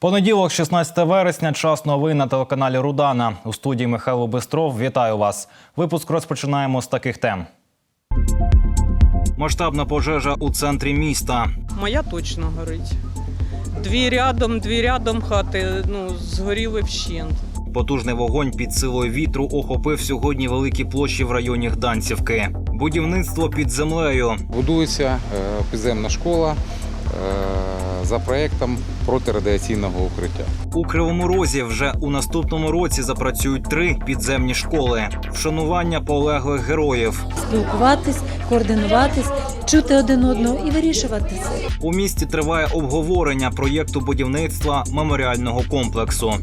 Понеділок, 16 вересня, час новин на телеканалі Рудана. У студії Михайло Бистров. Вітаю вас. Випуск розпочинаємо з таких тем. Масштабна пожежа у центрі міста. Моя точно горить. Дві рядом, дві рядом хати ну, згоріли вщент. Потужний вогонь під силою вітру охопив сьогодні великі площі в районі Гданцівки. Будівництво під землею. Будується е, підземна школа за проектом протирадіаційного укриття. У Кривому Розі вже у наступному році запрацюють три підземні школи. Вшанування полеглих героїв. спілкуватись, координуватись, чути один одного і вирішувати це. У місті триває обговорення проєкту будівництва меморіального комплексу.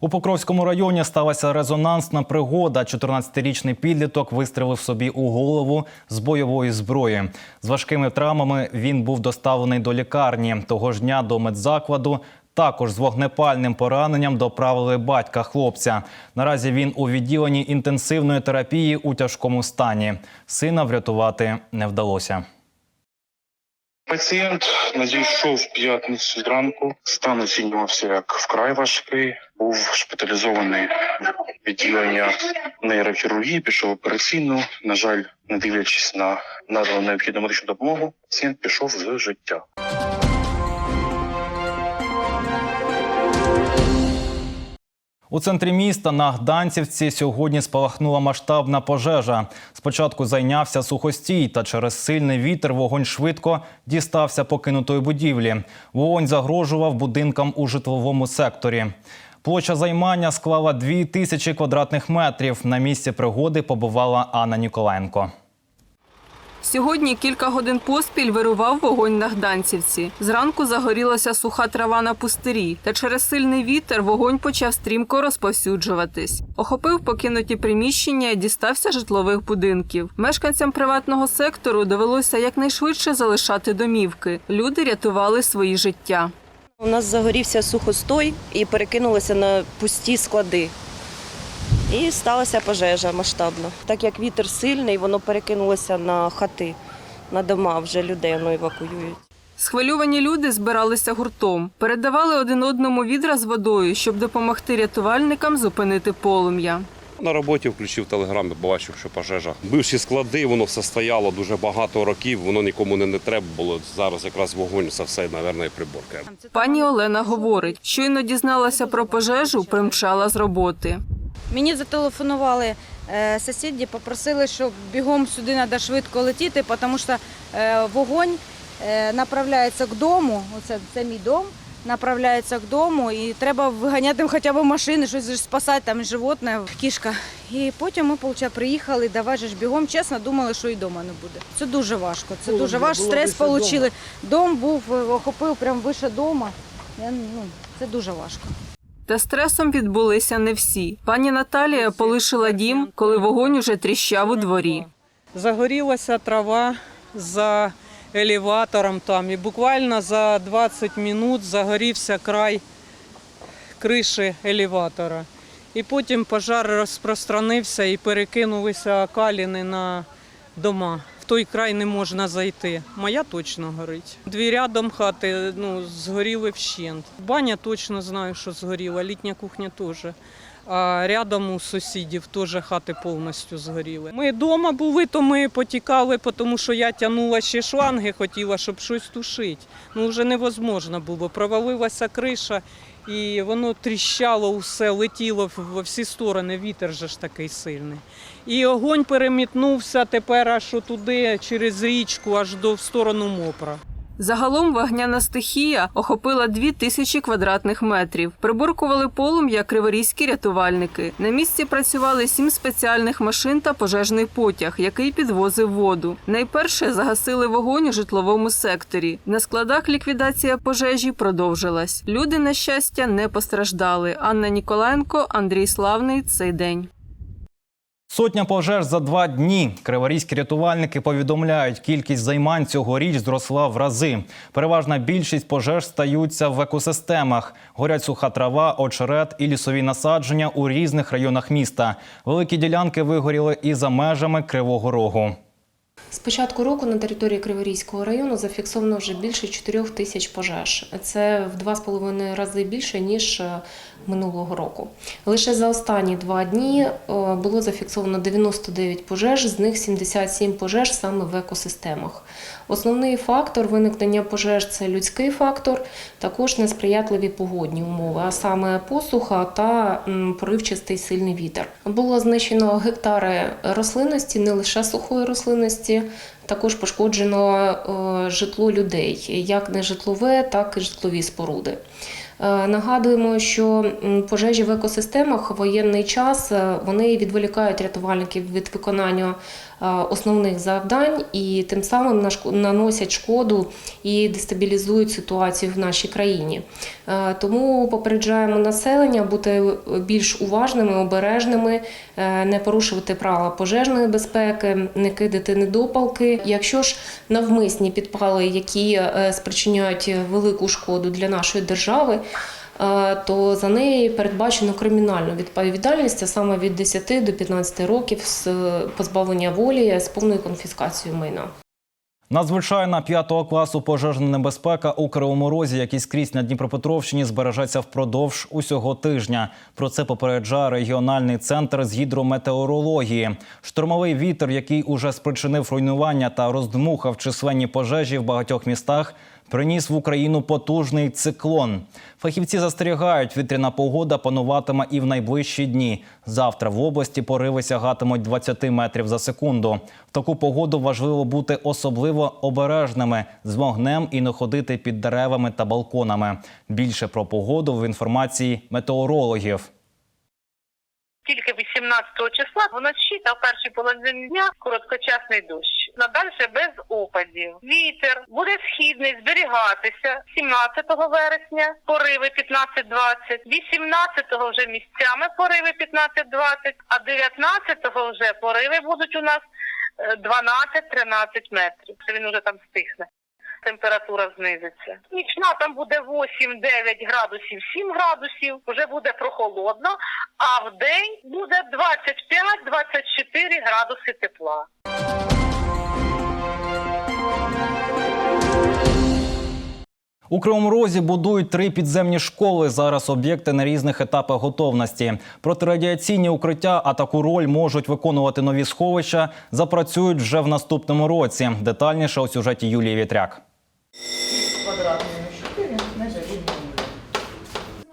У Покровському районі сталася резонансна пригода. 14-річний підліток вистрелив собі у голову з бойової зброї. З важкими травмами він був доставлений до лікарні. Того ж дня до медзакладу також з вогнепальним пораненням доправили батька хлопця. Наразі він у відділенні інтенсивної терапії у тяжкому стані. Сина врятувати не вдалося. Пацієнт надійшов п'ятницю зранку. Стан оцінювався як вкрай важкий. Був шпиталізований відділення нейрохірургії, пішов операційну. На жаль, не дивлячись на надану необхідну медичну допомогу, пацієнт пішов з життя. У центрі міста на Гданцівці сьогодні спалахнула масштабна пожежа. Спочатку зайнявся сухостій, та через сильний вітер вогонь швидко дістався покинутої будівлі. Вогонь загрожував будинкам у житловому секторі. Площа займання склала 2 тисячі квадратних метрів. На місці пригоди побувала Анна Ніколаєнко. Сьогодні кілька годин поспіль вирував вогонь на Гданцівці. Зранку загорілася суха трава на пустирі, та через сильний вітер вогонь почав стрімко розповсюджуватись. Охопив покинуті приміщення і дістався житлових будинків. Мешканцям приватного сектору довелося якнайшвидше залишати домівки. Люди рятували свої життя. У нас загорівся сухостой і перекинулося на пусті склади. І сталася пожежа масштабна. Так як вітер сильний, воно перекинулося на хати, на дома вже людей воно евакуюють. Схвильовані люди збиралися гуртом, передавали один одному відра з водою, щоб допомогти рятувальникам зупинити полум'я. На роботі включив телеграм, побачив, що пожежа. Бивші склади, воно все стояло дуже багато років, воно нікому не, не треба було. Зараз якраз вогонь, це все, мабуть, і приборка. Пані Олена говорить, щойно дізналася про пожежу, примчала з роботи. Мені зателефонували е, сусіді, попросили, щоб бігом сюди треба швидко летіти, тому що е, вогонь е, направляється к дому, оце це мій дом, направляється к дому, і треба виганяти хоча б машини, щось спасати, там животне, кішка. І потім ми виходить, приїхали, давай же ж бігом, чесно, думали, що і вдома не буде. Це дуже важко. Це дуже важко. Стрес отримали. Дом був, е, охопив прямо вище дома. Я, ну, це дуже важко. Та стресом відбулися не всі. Пані Наталія полишила дім, коли вогонь уже тріщав у дворі. Загорілася трава за елеватором там. І буквально за 20 минут загорівся край криші елеватора. І потім пожар розпространився і перекинулися каліни на дома. В той край не можна зайти. Моя точно горить. Дві рядом хати ну, згоріли вщент. Баня точно знаю, що згоріла, літня кухня теж. А рядом у сусідів теж хати повністю згоріли. Ми вдома були, то ми потікали, тому що я тягнула ще шланги, хотіла, щоб щось тушити. Ну вже невозможно було. Провалилася криша, і воно тріщало усе, летіло во всі сторони. Вітер же ж такий сильний. І огонь перемітнувся тепер аж туди, через річку, аж до в сторону Мопра. Загалом вогняна стихія охопила дві тисячі квадратних метрів. Приборкували полум'я криворізькі рятувальники. На місці працювали сім спеціальних машин та пожежний потяг, який підвозив воду. Найперше загасили вогонь у житловому секторі. На складах ліквідація пожежі продовжилась. Люди, на щастя, не постраждали. Анна Ніколенко, Андрій Славний. Цей день. Сотня пожеж за два дні. Криворізькі рятувальники повідомляють, кількість займань цьогоріч зросла в рази. Переважна більшість пожеж стаються в екосистемах. Горять суха трава, очерет і лісові насадження у різних районах міста. Великі ділянки вигоріли і за межами Кривого Рогу. З початку року на території Криворізького району зафіксовано вже більше 4 тисяч пожеж. Це в 2,5 рази більше ніж е, минулого року. Лише за останні два дні е, було зафіксовано 99 пожеж, з них 77 пожеж саме в екосистемах. Основний фактор виникнення пожеж це людський фактор, також несприятливі погодні умови, а саме посуха та поривчастий сильний вітер. Було знищено гектари рослинності, не лише сухої рослинності. Також пошкоджено е, житло людей, як нежитлове, так і житлові споруди. Е, Нагадуємо, що пожежі в екосистемах воєнний час е, вони відволікають рятувальників від виконання основних завдань і тим самим наносять шкоду і дестабілізують ситуацію в нашій країні. Е, Тому попереджаємо населення бути більш уважними, обережними, е, не порушувати правила пожежної безпеки, не кидати недопалки. Якщо ж навмисні підпали, які е, спричиняють велику шкоду для нашої держави, е, то за неї передбачено кримінальну відповідальність, а саме від 10 до 15 років з е, позбавлення волі з повною конфіскацією майна. Надзвичайна п'ятого класу пожежна небезпека у Кривому Розі, який скрізь на Дніпропетровщині збережеться впродовж усього тижня. Про це попереджає регіональний центр з гідрометеорології. Штормовий вітер, який уже спричинив руйнування та роздмухав численні пожежі в багатьох містах, приніс в Україну потужний циклон. Фахівці застерігають, вітряна погода пануватиме і в найближчі дні. Завтра в області пориви сягатимуть 20 метрів за секунду. В таку погоду важливо бути особливо обережними з вогнем і не ходити під деревами та балконами. Більше про погоду в інформації метеорологів. Тільки 18 числа вночі та в першій половині дня короткочасний дощ. Надальше без опадів. Вітер буде східний зберігатися 17 вересня, пориви 15-20, 18 вже місцями пориви 15-20, а 19 вже пориви будуть у нас е, 12-13 метрів. Це він уже там стихне. Температура знизиться. Нічна там буде 8-9 градусів, 7 градусів, вже буде прохолодно, а в день буде 25-24 градуси тепла. У Кривому Розі будують три підземні школи. Зараз об'єкти на різних етапах готовності. Протирадіаційні укриття, а таку роль можуть виконувати нові сховища. Запрацюють вже в наступному році. Детальніше у сюжеті Юлії Вітряк. Yeah.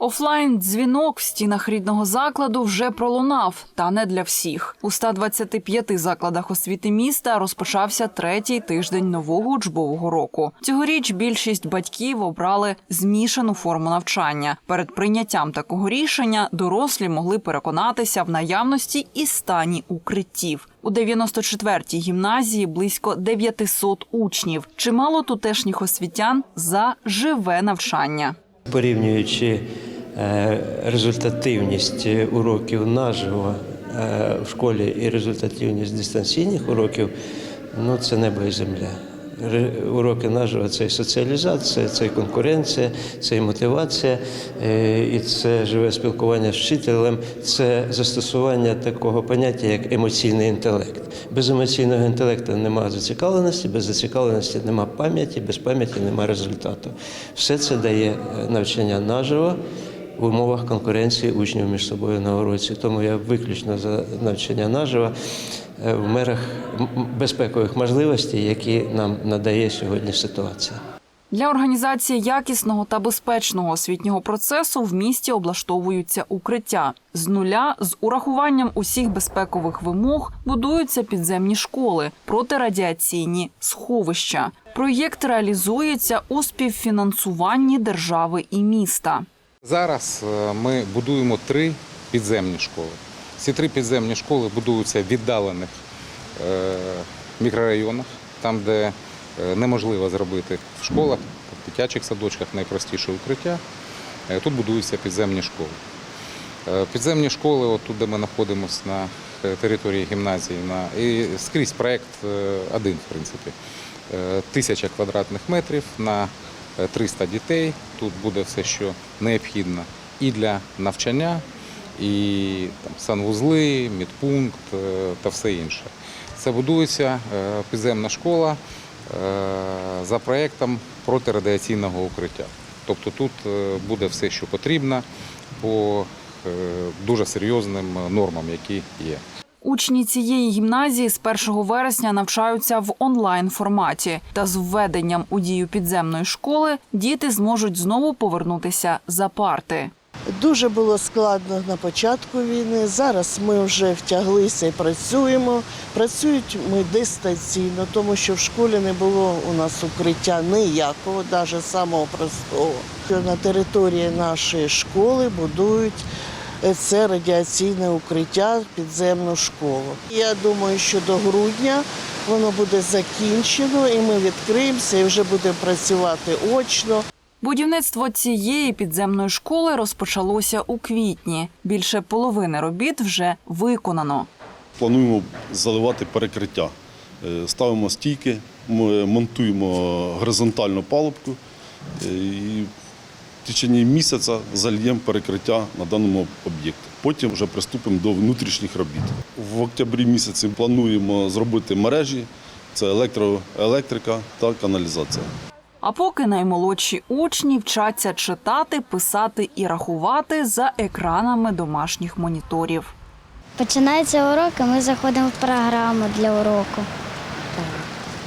Офлайн дзвінок в стінах рідного закладу вже пролунав, та не для всіх. У 125 закладах освіти міста розпочався третій тиждень нового учбового року. Цьогоріч більшість батьків обрали змішану форму навчання. Перед прийняттям такого рішення дорослі могли переконатися в наявності і стані укриттів. У 94-й гімназії близько 900 учнів. Чимало тутешніх освітян за живе навчання. Порівнюючи результативність уроків наживо е, в школі і результативність дистанційних уроків, ну це небо і земля. Уроки наживо це і соціалізація, це і конкуренція, це і мотивація, е, і це живе спілкування з вчителем, це застосування такого поняття, як емоційний інтелект. Без емоційного інтелекту немає зацікавленості, без зацікавленості немає пам'яті, без пам'яті немає результату. Все це дає е, навчання наживо в умовах конкуренції учнів між собою на уроці. Тому я виключно за навчання наживо е, в мерах безпекових можливостей, які нам надає сьогодні ситуація. Для організації якісного та безпечного освітнього процесу в місті облаштовуються укриття. З нуля з урахуванням усіх безпекових вимог будуються підземні школи, протирадіаційні сховища. Проєкт реалізується у співфінансуванні держави і міста. Зараз е, ми будуємо три підземні школи. Ці три підземні школи будуються в віддалених е, мікрорайонах, там, де е, неможливо зробити в школах, в дитячих садочках найпростіше укриття. Тут будуються підземні школи. Підземні школи, от тут, де ми знаходимося на території гімназії, на, і скрізь проєкт один, в принципі. Тисяча квадратних метрів на 300 дітей. Тут буде все, що необхідно і для навчання, і там, санвузли, медпункт е, та все інше. Це будується е, підземна школа е, за проєктом протирадіаційного укриття. Тобто тут буде все, що потрібно по дуже серйозним нормам, які є. Учні цієї гімназії з 1 вересня навчаються в онлайн форматі. Та з введенням у дію підземної школи діти зможуть знову повернутися за парти. Дуже було складно на початку війни. Зараз ми вже втяглися і працюємо. Працюють ми дистанційно, тому що в школі не було у нас укриття ніякого, навіть самого простого. На території нашої школи будують це радіаційне укриття, підземну школу. Я думаю, що до грудня воно буде закінчено, і ми відкриємося і вже будемо працювати очно. Будівництво цієї підземної школи розпочалося у квітні. Більше половини робіт вже виконано. Плануємо заливати перекриття. Е, Ставимо стійки, м- монтуємо горизонтальну палубку е, і в течение місяця зальємо перекриття на даному об'єкті. Потім вже приступимо до внутрішніх робіт. В октябрі місяці плануємо зробити мережі, це електро, електрика та каналізація. А поки наймолодші учні вчаться читати, писати і рахувати за екранами домашніх моніторів. Починається урок, і ми заходимо в програму для уроку.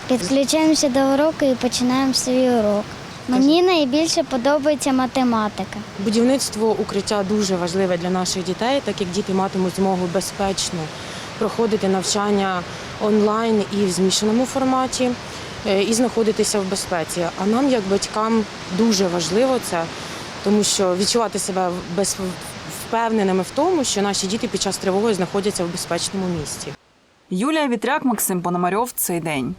Підключаємося до уроку і починаємо свій урок. Мені найбільше подобається математика. Будівництво укриття дуже важливе для наших дітей, так як діти матимуть змогу безпечно проходити навчання онлайн і в змішаному форматі, е, і знаходитися в безпеці. А нам, як батькам, дуже важливо це, тому що відчувати себе без впевненими в тому, що наші діти під час тривоги знаходяться в безпечному місці. Юлія Вітряк, Максим Пономарьов. Цей день.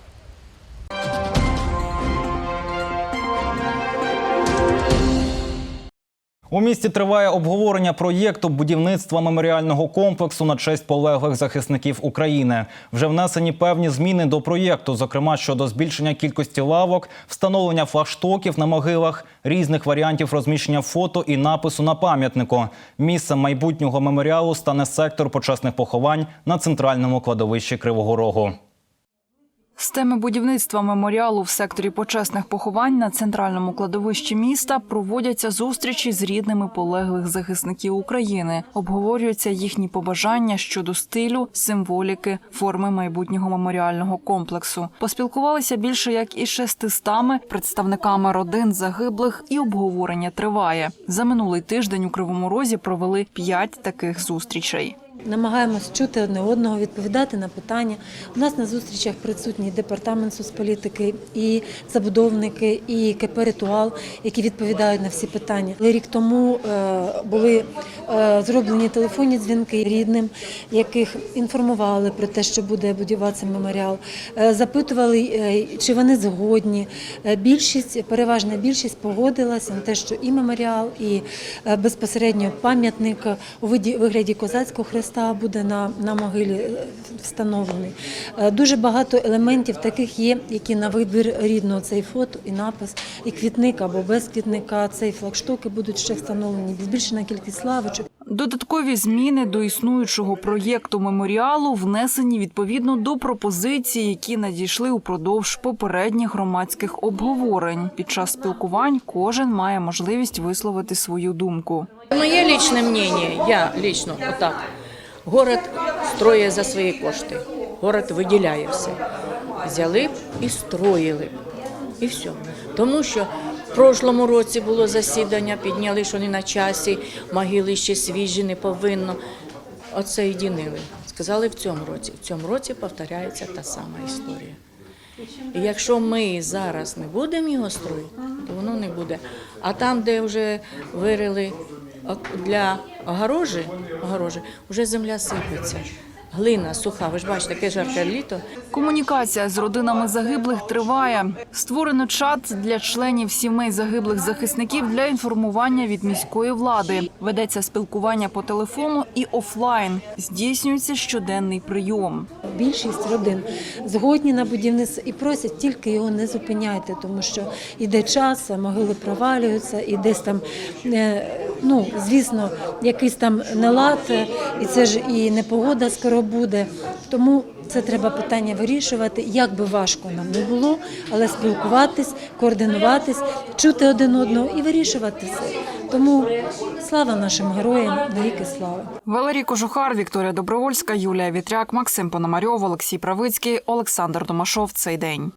У місті триває обговорення проєкту будівництва меморіального комплексу на честь полеглих захисників України. Вже внесені певні зміни до проєкту, зокрема щодо збільшення кількості лавок, встановлення флагштоків на могилах, різних варіантів розміщення фото і напису на пам'ятнику. Місцем майбутнього меморіалу стане сектор почесних поховань на центральному кладовищі Кривого Рогу. З теми будівництва меморіалу в секторі почесних поховань на центральному кладовищі міста проводяться зустрічі з рідними полеглих захисників України. Обговорюються їхні побажання щодо стилю, символіки, форми майбутнього меморіального комплексу. Поспілкувалися більше як із 600 представниками родин загиблих, і обговорення триває. За минулий тиждень у Кривому Розі провели п'ять таких зустрічей. Намагаємось чути одне одного, відповідати на питання. У нас на зустрічах присутній департамент соцполітики, і забудовники, і КП «Ритуал», які відповідають на всі питання. Рік тому е, були е, зроблені телефонні дзвінки рідним, яких інформували про те, що буде будуватися меморіал. Е, Запитували, чи вони згодні. Більшість, переважна більшість погодилася на те, що і меморіал, і безпосередньо пам'ятник у вигляді козацького хреста буде на, на могилі е, встановлений. Е, Дуже багато елементів таких є, які на вибір рідного цей фото і напис, і квітник або без квітника. Цей флагштоки будуть ще встановлені. Збільшена кількість лавочок. Додаткові зміни до існуючого проєкту меморіалу внесені відповідно до пропозицій, які надійшли упродовж попередніх громадських обговорень. Під час спілкувань кожен має можливість висловити свою думку. Моє личное мнение, я лично отак. Город строє за свої кошти. Город виділяє все. Взяли б і строїли б. І все. Тому що в прошлому році було засідання, підняли, що не на часі, могили ще свіжі, не повинно. Оце і дінили. Сказали в цьому році. В цьому році повторяється та сама історія. І якщо ми зараз не будемо його строїти, то воно не буде. А там, де вже вирили для огорожі, огорожі вже земля сипеться. Глина суха, ви ж бачите, таке жарке літо. Комунікація з родинами загиблих триває. Створено чат для членів сімей загиблих захисників для інформування від міської влади. Ведеться спілкування по телефону і офлайн. Здійснюється щоденний прийом. Більшість родин згодні на будівництво і просять тільки його не зупиняйте, тому що іде час, могили провалюються, і десь там, е, ну звісно, якийсь там нелад, е, і це ж і непогода скоро буде. Тому Це треба питання вирішувати, як би важко нам не було, але спілкуватись, координуватись, чути один одного і вирішувати все. Тому слава нашим героям, навіки слава. Валерій Кожухар, Вікторія Добровольська, Юлія Вітряк, Максим Пономарьов, Олексій Правицький, Олександр Домашов. Цей день.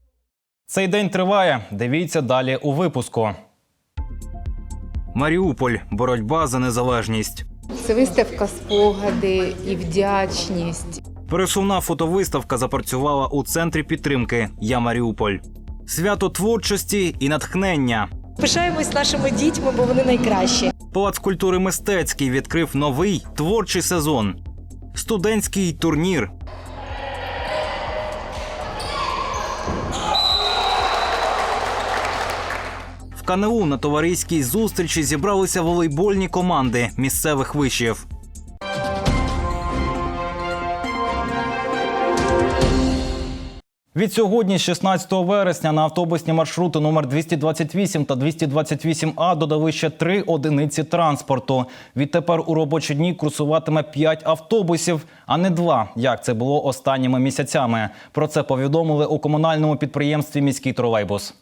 Цей день триває. Дивіться далі у випуску. Маріуполь. Боротьба за незалежність. Це виставка спогади і вдячність. Пересувна фотовиставка запрацювала у центрі підтримки Я Маріуполь. Свято творчості і натхнення. Пишаємось нашими дітьми, бо вони найкращі. Палац культури мистецький відкрив новий творчий сезон. Студентський турнір. КНУ на товариській зустрічі зібралися волейбольні команди місцевих вишів. Від сьогодні, 16 вересня, на автобусні маршрути номер 228 та 228А додали ще три одиниці транспорту. Відтепер у робочі дні курсуватиме 5 автобусів, а не два, як це було останніми місяцями. Про це повідомили у комунальному підприємстві міський тролейбус.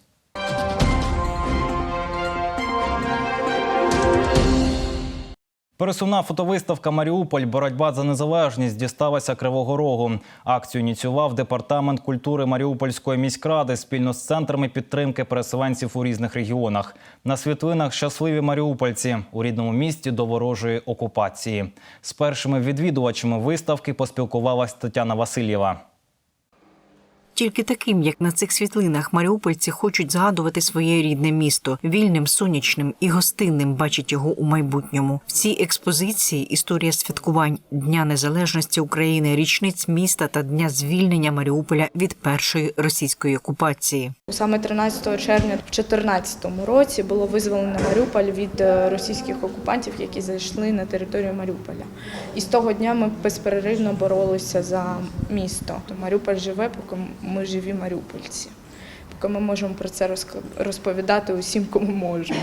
Пересувна фотовиставка Маріуполь Боротьба за незалежність дісталася Кривого Рогу. Акцію ініціював департамент культури Маріупольської міськради спільно з центрами підтримки переселенців у різних регіонах. На світлинах щасливі маріупольці у рідному місті до ворожої окупації. З першими відвідувачами виставки поспілкувалась Тетяна Васильєва. Тільки таким, як на цих світлинах, маріупольці хочуть згадувати своє рідне місто вільним, сонячним і гостинним бачать його у майбутньому. В цій експозиції історія святкувань Дня Незалежності України, річниць міста та дня звільнення Маріуполя від першої російської окупації. Саме 13 червня в 2014 році було визволено Маріуполь від е, російських окупантів, які зайшли на територію Маріуполя. І з того дня ми безперервно боролися за місто. Маріуполь живе, поки ми живі маріупольці. Поки ми можемо про це розповідати усім, кому можемо.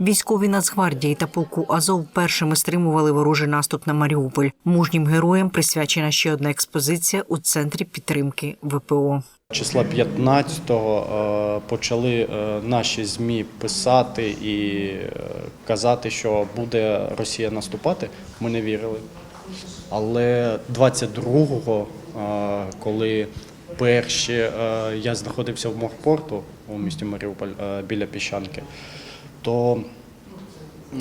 Військові Нацгвардії та полку Азов першими стримували ворожий наступ на Маріуполь. Мужнім героям присвячена ще одна експозиція у центрі підтримки ВПО. Числа 15-го е, почали е, наші ЗМІ писати і е, казати, що буде Росія наступати. Ми не вірили. Але 22-го, е, коли перші, е, я знаходився в морпорту у місті Маріуполь е, біля Піщанки, то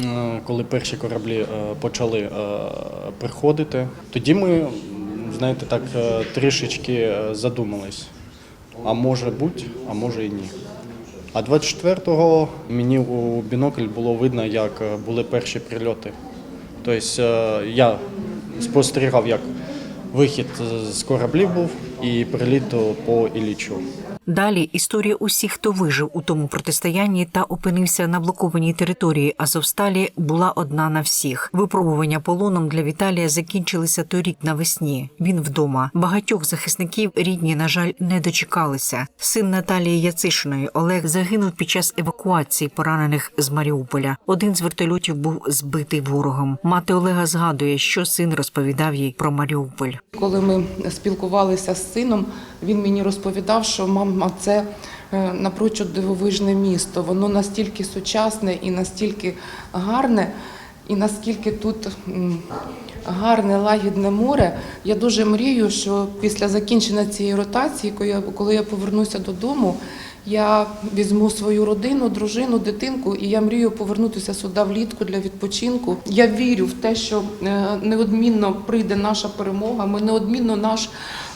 е, коли перші кораблі почали приходити, тоді ми, знаєте, так трішечки задумались. А може бути, а може і ні. А 24-го мені у бінокль було видно, як були перші прильоти. Тобто я спостерігав, як вихід з кораблів був і приліт по Іллічу. Далі історія усіх, хто вижив у тому протистоянні та опинився на блокованій території Азовсталі, була одна на всіх. Випробування полоном для Віталія закінчилися торік навесні. Він вдома. Багатьох захисників рідні, на жаль, не дочекалися. Син Наталії Яцишиної Олег загинув під час евакуації поранених з Маріуполя. Один з вертольотів був збитий ворогом. Мати Олега згадує, що син розповідав їй про Маріуполь. Коли ми спілкувалися з сином, він мені розповідав, що мама це е, напрочуд дивовижне місто. Воно настільки сучасне і настільки гарне, і наскільки тут гарне лагідне море. Я дуже мрію, що після закінчення цієї ротації, коли я, повернуся додому. Я візьму свою родину, дружину, дитинку, і я мрію повернутися сюди влітку для відпочинку. Я вірю в те, що е, неодмінно прийде наша перемога. Ми неодмінно наш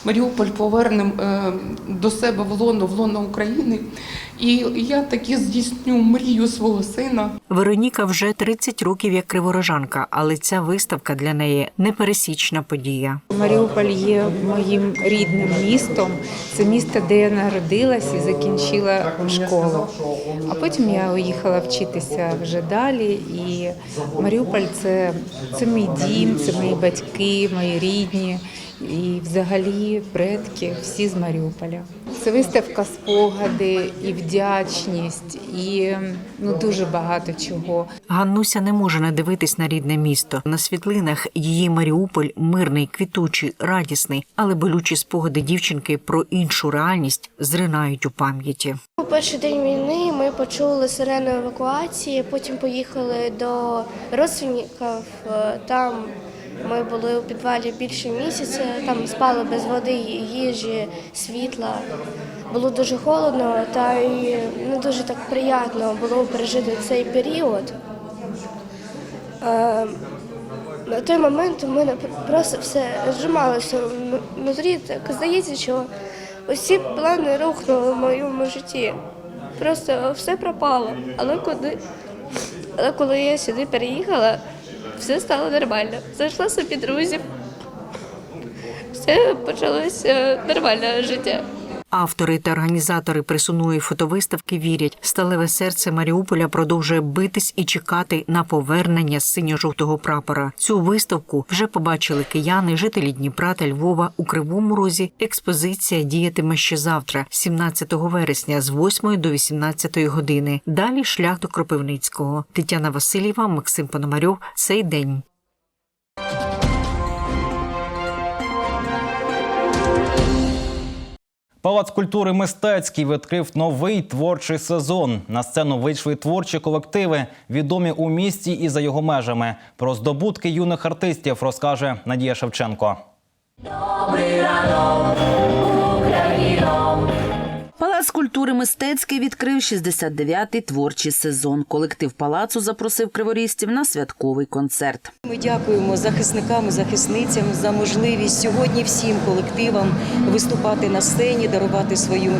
Маріуполь повернемо е, до себе в лоно, в лоно України. І я таки здійсню мрію свого сина. Вероніка вже 30 років як криворожанка, але ця виставка для неї непересічна подія. Маріуполь є моїм рідним містом. Це місто, де я народилась і закінчила школу. А потім я уїхала вчитися вже далі. І Маріуполь це, це мій дім, це мої батьки, мої рідні. І взагалі предки всі з Маріуполя. Це виставка спогади і вдячність, і ну дуже багато чого. Ганнуся не може не дивитись на рідне місто. На світлинах її Маріуполь мирний, квітучий, радісний, але болючі спогади дівчинки про іншу реальність зринають у пам'яті. У перший день війни ми почули сирену евакуації, потім поїхали до родственників. Е, Там ми були у підвалі більше місяця, там спали без води, їжі, світла. Було дуже холодно, та і не дуже так приємно було пережити цей період. Е, На той момент у мене просто все зжималося внутрі. Так здається, що усі плани рухнули в моєму житті. Просто все пропало. Але коли, але коли я сюди переїхала, все стало нормально. Зайшла собі друзів. Все почалося нормальне життя. Автори та організатори присуної фотовиставки вірять, сталеве серце Маріуполя продовжує битись і чекати на повернення синьо-жовтого прапора. Цю виставку вже побачили кияни, жителі Дніпра та Львова у Кривому Розі. Експозиція діятиме ще завтра, 17 вересня, з 8 до 18 години. Далі шлях до Кропивницького. Тетяна Васильєва, Максим Пономарьов. Цей день. Палац культури мистецький відкрив новий творчий сезон. На сцену вийшли творчі колективи, відомі у місті і за його межами. Про здобутки юних артистів розкаже Надія Шевченко. Палац культури мистецький відкрив 69-й творчий сезон. Колектив палацу запросив криворізців на святковий концерт. Ми дякуємо захисникам і захисницям за можливість сьогодні всім колективам виступати на сцені, дарувати свою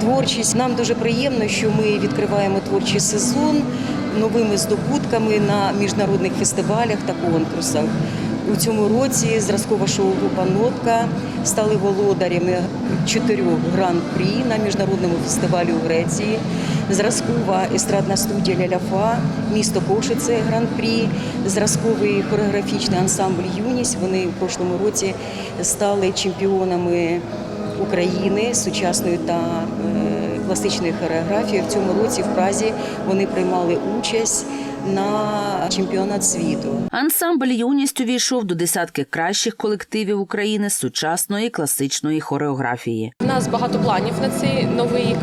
творчість. Нам дуже приємно, що ми відкриваємо творчий сезон новими здобутками на міжнародних фестивалях та конкурсах. У цьому році зразкова шоу-група Нотка стали володарями чотирьох гран-прі на міжнародному фестивалі у Греції. Зразкова естрадна студія Ляляфа, місто Кошице гран-прі, зразковий хореографічний ансамбль Юність. Вони в прошлому році стали чемпіонами України сучасної та класичної хореографії. В цьому році в Празі вони приймали участь на чемпіонат світу. Ансамбль юність увійшов до десятки кращих колективів України з сучасної класичної хореографії. У нас багато планів на цей новий рік.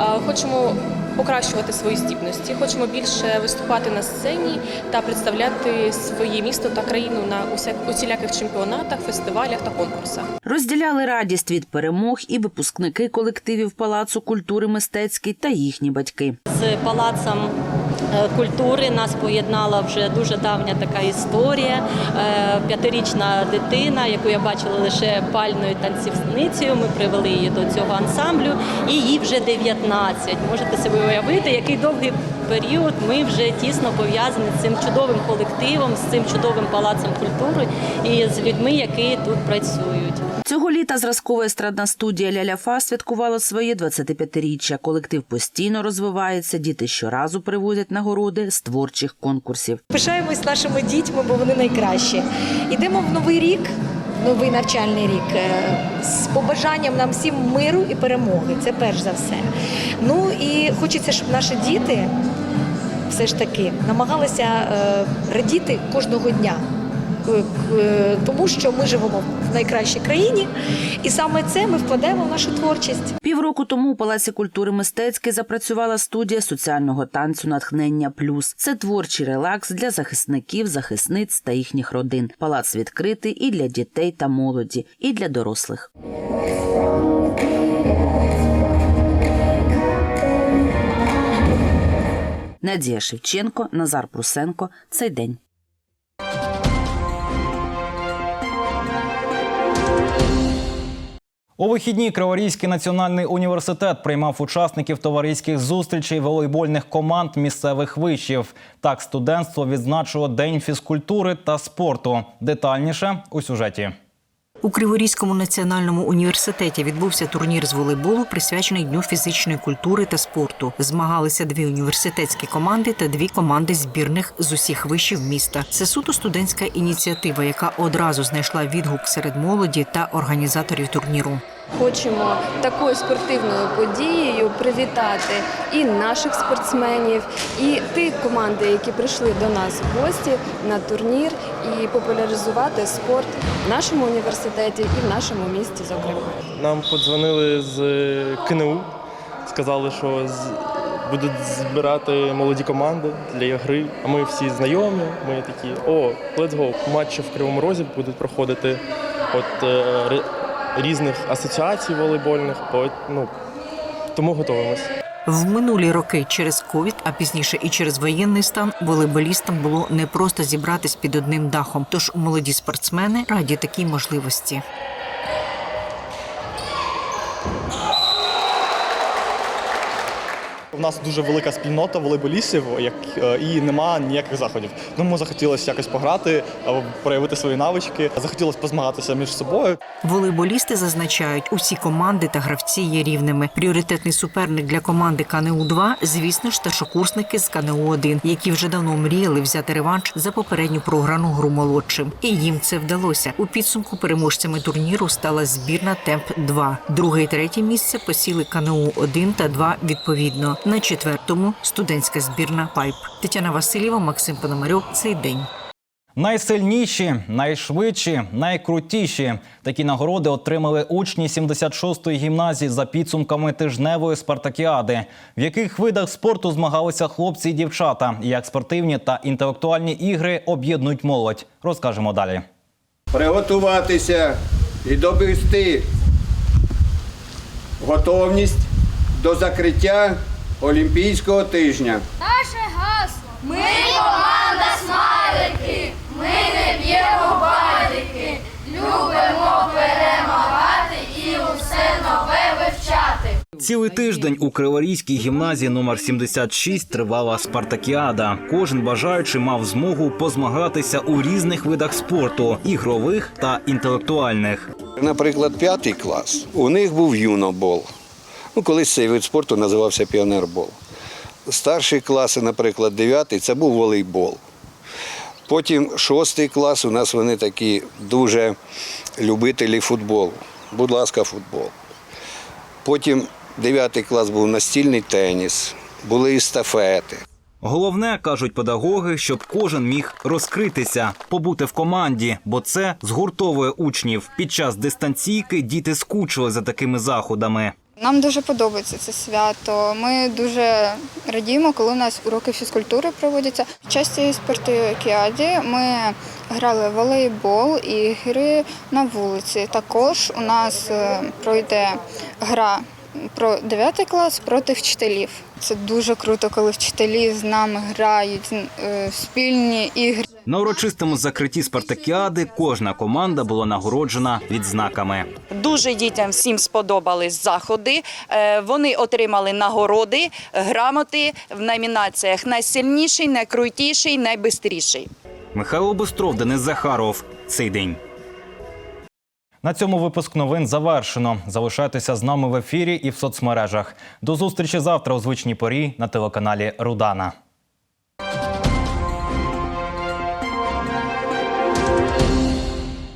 Е, Хочемо покращувати свої здібності, хочемо більше виступати на сцені та представляти своє місто та країну на усяк усіляких чемпіонатах, фестивалях та конкурсах. Розділяли радість від перемог і випускники колективів Палацу культури мистецький та їхні батьки. з палацом культури нас поєднала вже дуже давня така історія. Е, П'ятирічна дитина, яку я бачила лише пальною танцівницею. Ми привели її до цього ансамблю, і їй вже 19. Можете собі уявити, який довгий період ми вже тісно пов'язані з цим чудовим колективом, з цим чудовим палацом культури і з людьми, які тут працюють. Цього літа зразкова естрадна студія Ляляфа святкувала своє 25-річчя. Колектив постійно розвивається. Діти щоразу привозять нагороди з творчих конкурсів. Пишаємось нашими дітьми, бо вони найкращі. Йдемо в новий рік, новий навчальний рік, е, з побажанням нам всім миру і перемоги. Це перш за все. Ну і хочеться, щоб наші діти все ж таки намагалися е, радіти кожного дня. Е, е, Тому що ми живемо в найкращій країні, і саме це ми вкладаємо в нашу творчість. Півроку тому у Палаці культури мистецький запрацювала студія соціального танцю Натхнення Плюс. Це творчий релакс для захисників, захисниць та їхніх родин. Палац відкритий і для дітей та молоді, і для дорослих. Надія Шевченко, Назар Прусенко. Цей день. У вихідні Криворізький національний університет приймав учасників товариських зустрічей волейбольних команд місцевих вишів. Так, студентство відзначило День фізкультури та спорту. Детальніше у сюжеті. У Криворізькому національному університеті відбувся турнір з волейболу, присвячений Дню фізичної культури та спорту. Змагалися дві університетські команди та дві команди збірних з усіх вишів міста. Це суто студентська ініціатива, яка одразу знайшла відгук серед молоді та організаторів турніру. Хочемо такою спортивною подією привітати і наших спортсменів, і ті команди, які прийшли до нас в гості на турнір, і популяризувати спорт в нашому університеті і в нашому місті, зокрема. Нам подзвонили з КНУ, сказали, що будуть збирати молоді команди для гри. А ми всі знайомі. Ми такі, о, let's go. Матчі в Кривому Розі будуть проходити от е, різних асоціацій волейбольних. Ну, тому готуємось. В минулі роки через ковід, а пізніше і через воєнний стан, волейболістам було не просто зібратись під одним дахом. Тож молоді спортсмени раді такій можливості. У нас дуже велика спільнота волейболістів, як е, і нема ніяких заходів. Тому захотілося якось пограти, е, проявити свої навички. Захотілося позмагатися між собою. Волейболісти зазначають, усі команди та гравці є рівними. Пріоритетний суперник для команди КНУ 2 звісно ж, старшокурсники з КНУ 1 які вже давно мріяли взяти реванш за попередню програну гру молодшим. І їм це вдалося. У підсумку переможцями турніру стала збірна Темп 2 Друге і третє місце посіли КНУ 1 та 2 відповідно. На четвертому студентська збірна Пайп. Тетяна Васильєва, Максим Пономарьов. Цей день. Найсильніші, найшвидші, найкрутіші такі нагороди отримали учні 76-ї гімназії за підсумками тижневої спартакіади, в яких видах спорту змагалися хлопці і дівчата, і як спортивні та інтелектуальні ігри об'єднують молодь. Розкажемо далі. приготуватися і довести готовність до закриття Олімпійського тижня. Наше гасло. Ми команда смайлики. Ми не б'ємо байдики. Любимо перемагати і усе нове вивчати. Цілий тиждень у Криворізькій гімназії номер 76 тривала спартакіада. Кожен бажаючий мав змогу позмагатися у різних видах спорту ігрових та інтелектуальних. Наприклад, п'ятий клас. У них був юнобол. Ну, колись цей вид спорту називався піонербол. Старші класи, наприклад, дев'ятий це був волейбол. Потім шостий клас у нас вони такі дуже любителі футболу. Будь ласка, футбол. Потім дев'ятий клас був настільний теніс, були естафети. Головне кажуть педагоги, щоб кожен міг розкритися, побути в команді, бо це згуртовує учнів. Під час дистанційки діти скучили за такими заходами. Нам дуже подобається це свято. Ми дуже радіємо, коли у нас уроки фізкультури проводяться. В час цієї спартакіади ми грали в волейбол і гри на вулиці. Також у нас е, пройде гра про 9 клас проти вчителів. Це дуже круто, коли вчителі з нами грають е, спільні ігри. На урочистому закритті спартакіади кожна команда була нагороджена відзнаками. Дуже дітям всім сподобались заходи. Е, Вони отримали нагороди, грамоти в номінаціях найсильніший, найкрутіший, найбистріший. Михайло Бистров, Денис Захаров. Цей день. На цьому випуск новин завершено. Залишайтеся з нами в ефірі і в соцмережах. До зустрічі завтра у звичній порі на телеканалі Рудана.